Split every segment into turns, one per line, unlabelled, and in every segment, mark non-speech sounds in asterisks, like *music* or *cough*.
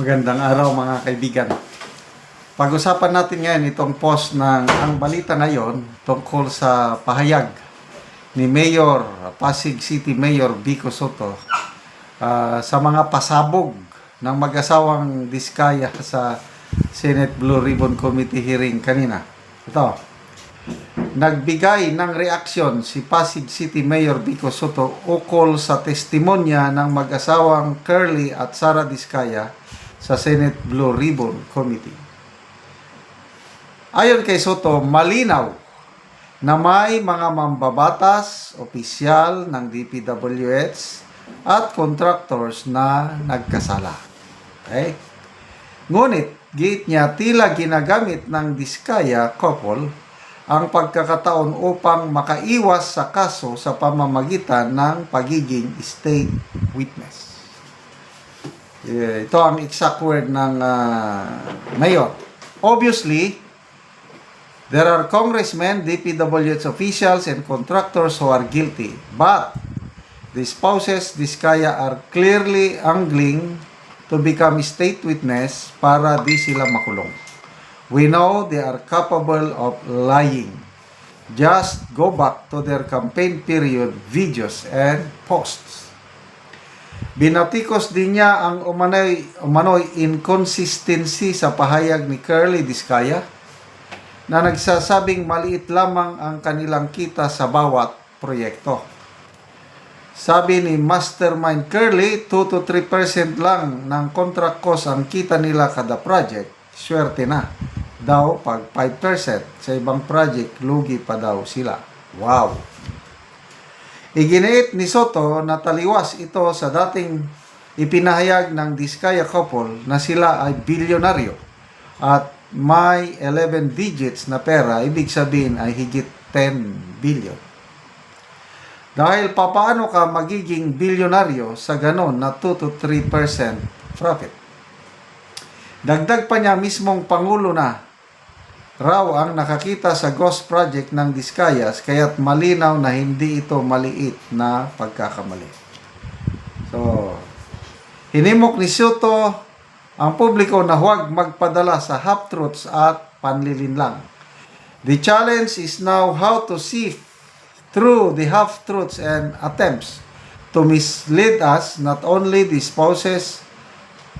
Magandang araw mga kaibigan. Pag-usapan natin ngayon itong post ng ang balita ngayon tungkol sa pahayag ni Mayor Pasig City Mayor Vico Soto ah, sa mga pasabog ng mag-asawang Diskaya sa Senate Blue Ribbon Committee hearing kanina. Ito, Nagbigay ng reaksyon si Pasig City Mayor Vico Soto ukol sa testimonya ng mag-asawang Curly at Sara Diskaya sa Senate Blue Ribbon Committee. Ayon kay Soto, malinaw na may mga mambabatas, opisyal ng DPWH at contractors na nagkasala. Okay? Ngunit, gate niya tila ginagamit ng Diskaya couple ang pagkakataon upang makaiwas sa kaso sa pamamagitan ng pagiging state witness. Eh, Ito ang exact word ng ah, mayor. Obviously, there are congressmen, DPWH officials, and contractors who are guilty. But, the spouses Diskaya are clearly angling to become state witness para di sila makulong. We know they are capable of lying. Just go back to their campaign period videos and posts. Binatikos din niya ang umano'y, umano'y inconsistency sa pahayag ni Curly Diskaya na nagsasabing maliit lamang ang kanilang kita sa bawat proyekto. Sabi ni Mastermind Curly, 2 to 3% lang ng contract cost ang kita nila kada project. Swerte na. Daw pag 5% sa ibang project, lugi pa daw sila. Wow! Iginiit ni Soto na taliwas ito sa dating ipinahayag ng Diskaya couple na sila ay bilyonaryo at may 11 digits na pera, ibig sabihin ay higit 10 billion. Dahil papaano ka magiging bilyonaryo sa ganon na 2 to 3% profit? Dagdag pa niya mismong Pangulo na raw ang nakakita sa ghost project ng Discayas kaya't malinaw na hindi ito maliit na pagkakamali. So, hinimok ni Soto ang publiko na huwag magpadala sa half-truths at panlilinlang. The challenge is now how to sift through the half-truths and attempts to mislead us not only the spouses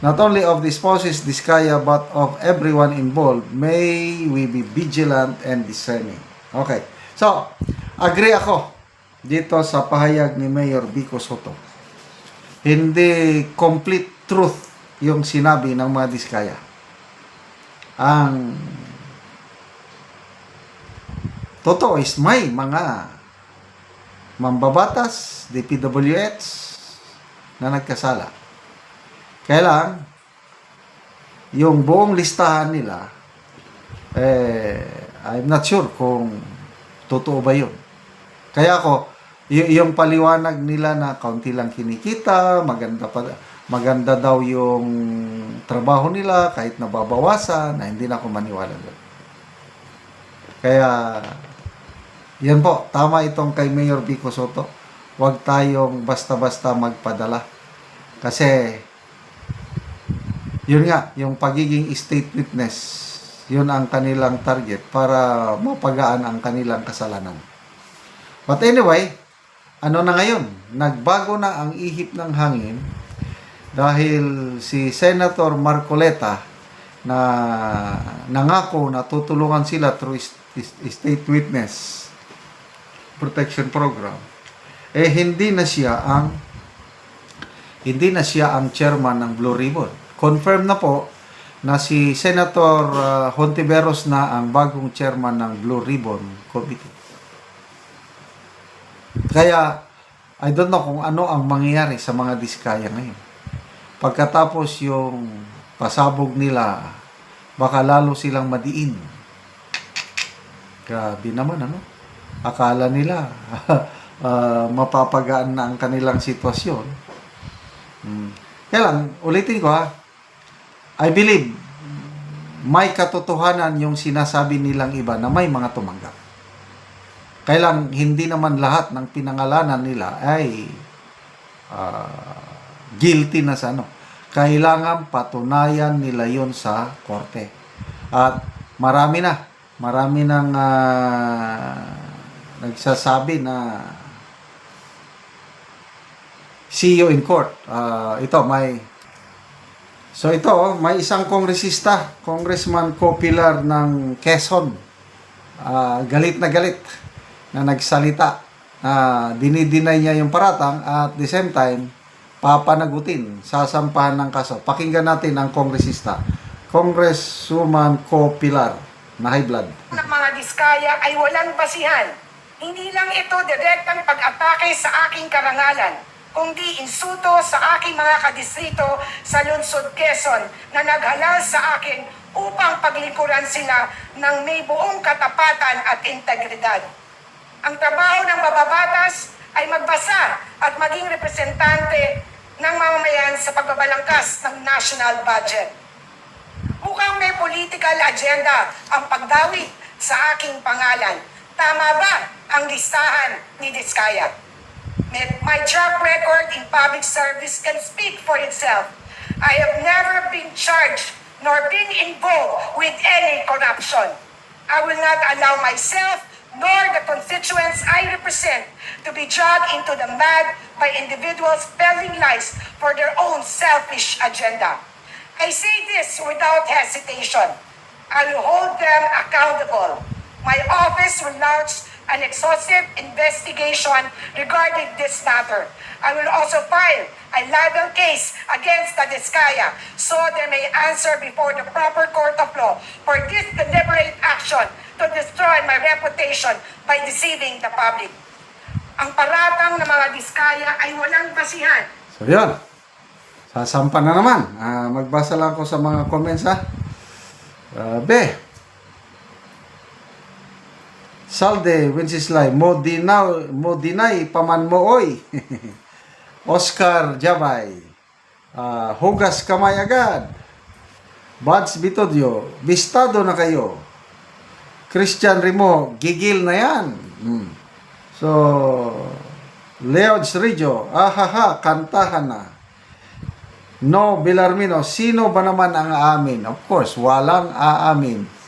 not only of the spouses Diskaya but of everyone involved may we be vigilant and discerning. Okay. So agree ako dito sa pahayag ni Mayor Vico Soto. Hindi complete truth yung sinabi ng mga Diskaya ang totoo is may mga mambabatas DPWH na nagkasala kaya yung buong listahan nila, eh, I'm not sure kung totoo ba yun. Kaya ako, y- yung paliwanag nila na kaunti lang kinikita, maganda pa, maganda daw yung trabaho nila kahit nababawasan, na hindi na ako maniwala doon. Kaya, yan po, tama itong kay Mayor Vico Soto. Huwag tayong basta-basta magpadala. Kasi, yun nga, yung pagiging state witness, yun ang kanilang target para mapagaan ang kanilang kasalanan. But anyway, ano na ngayon? Nagbago na ang ihip ng hangin dahil si Senator Marcoleta na nangako na tutulungan sila through state witness protection program eh hindi na siya ang hindi na siya ang chairman ng Blue Ribbon. Confirm na po na si Senator uh, Hontiveros na ang bagong chairman ng Blue Ribbon Committee. Kaya, I don't know kung ano ang mangyayari sa mga diskaya ngayon. Pagkatapos yung pasabog nila, baka lalo silang madiin. Grabe naman, ano? Akala nila, *laughs* ah, mapapagaan na ang kanilang sitwasyon. Hmm. Kaya lang, ulitin ko ha, I believe may katotohanan yung sinasabi nilang iba na may mga tumanggap. Kaya lang, hindi naman lahat ng pinangalanan nila ay ah, guilty na sa ano. kailangan patunayan nila yun sa korte. At marami na, marami nang ah, nagsasabi na see you in court. Ah, ito, may So ito, oh, may isang kongresista, Congressman Copilar ng Quezon. Ah, galit na galit na nagsalita. na dinidinay niya yung paratang at the same time, papanagutin, sasampahan ng kaso. Pakinggan natin ang kongresista, Congresswoman Copilar na high blood.
ng mga diskaya ay walang basihan. Hindi lang ito direktang pag-atake sa aking karangalan, kundi insulto sa aking mga kadistrito sa lungsod Quezon na naghalal sa akin upang paglikuran sila ng may buong katapatan at integridad. Ang trabaho ng mababatas ay magbasa at maging representante ng mamamayan sa pagbabalangkas ng national budget. Mukhang may political agenda ang pagdawit sa aking pangalan. Tama ba ang listahan ni Diskaya? My track record in public service can speak for itself. I have never been charged nor been involved with any corruption. I will not allow myself nor the constituents I represent to be dragged into the mud by individuals peddling lies for their own selfish agenda. I say this without hesitation. I will hold them accountable. My office will launch an exhaustive investigation regarding this matter. I will also file a libel case against the Diskaya so they may answer before the proper court of law for this deliberate action to destroy my reputation by deceiving the public. Ang paratang ng mga Diskaya ay walang basihan
So yun, sasampa na naman. Ah, magbasa lang ako sa mga comments ha. Grabe. Salde, Wenceslay, mo dinaw, mo dinay, paman mo oy. *laughs* Oscar Jabay, ah, hugas kamay agad. Buds Bitodio, bistado na kayo. Christian Rimo, gigil na yan. Hmm. So, Leods Rijo, ahaha, kantahan na. No, Bilarmino, sino ba naman ang aamin? Of course, walang aamin.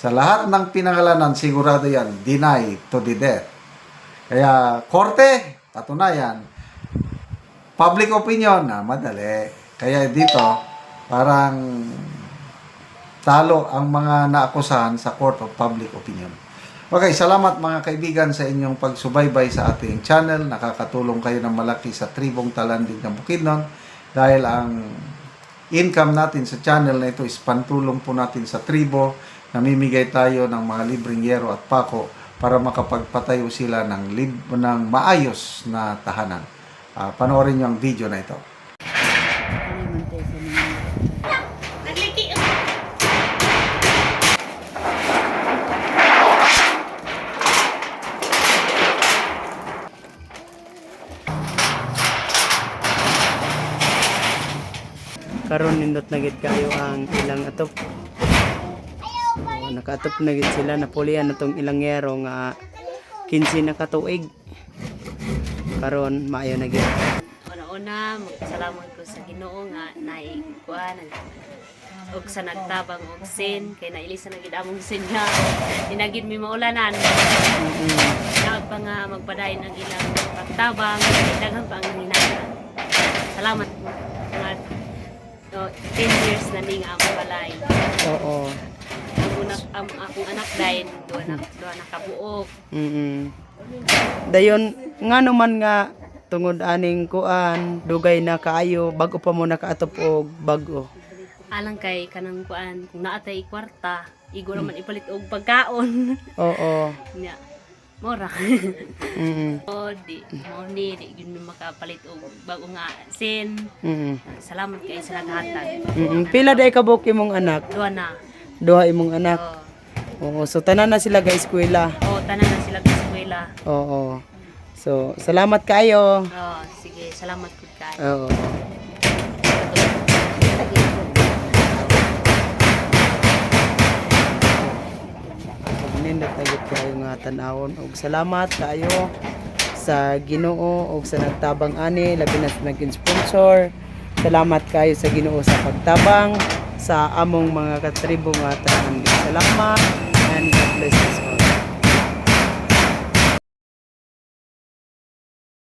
Sa lahat ng pinangalanan, sigurado yan, deny to the death. Kaya, korte, patunayan. Public opinion, na madali. Kaya dito, parang talo ang mga naakusahan sa Court of Public Opinion. Okay, salamat mga kaibigan sa inyong pagsubaybay sa ating channel. Nakakatulong kayo ng malaki sa tribong talandig ng Bukidnon dahil ang income natin sa channel na ito is pantulong po natin sa tribo. Namimigay tayo ng mga libreng yero at pako para makapagpatayo sila ng, lib- ng maayos na tahanan. Ah, panoorin niyo ang video na ito.
karon nindot na gid kayo ang ilang atop nakaatop na gid sila. Napulian na tong ilang yero nga 15 na katuig. Karon maayo na gid.
Una-una, magpasalamat ko sa Ginoo nga naikuan. Og sa nagtabang og sin kay nailisa na gid among sin nga dinagid mi maulanan. Naag pa nga magpadayon ang ilang pagtabang daghan pa ang hinana. Salamat po. Nga oh, 10 years na ning among balay.
oo
Ang akong anak dayon duha na duha na kabuok.
mm dayon ngano man nga tungod aning kuan dugay na kaayo bago pa mo nakaatop og bago
Alang kay kanang kuan kung naatay kwarta, igo naman ipalit og pagkaon. *laughs*
oo
Nya. Mora.
mm *laughs*
O, di, mo ni, di yun mi makapalit og bago nga sin.
mm
Salamat kay sa naghatag.
mm pila day ka buki mong anak
Duha na.
Duha imong anak oo so tanan na sila ga eskwela
o tanan na sila sa eskwela.
Oo. So, salamat kayo.
O, sige, salamat pud kay.
Oo. Nindot gid kayo nga tanawon og salamat kayo sa Ginoo og sa nagtabang ani labi na sa naging sponsor Salamat kayo sa Ginoo sa pagtabang sa among mga katribong at Salamat and God bless us.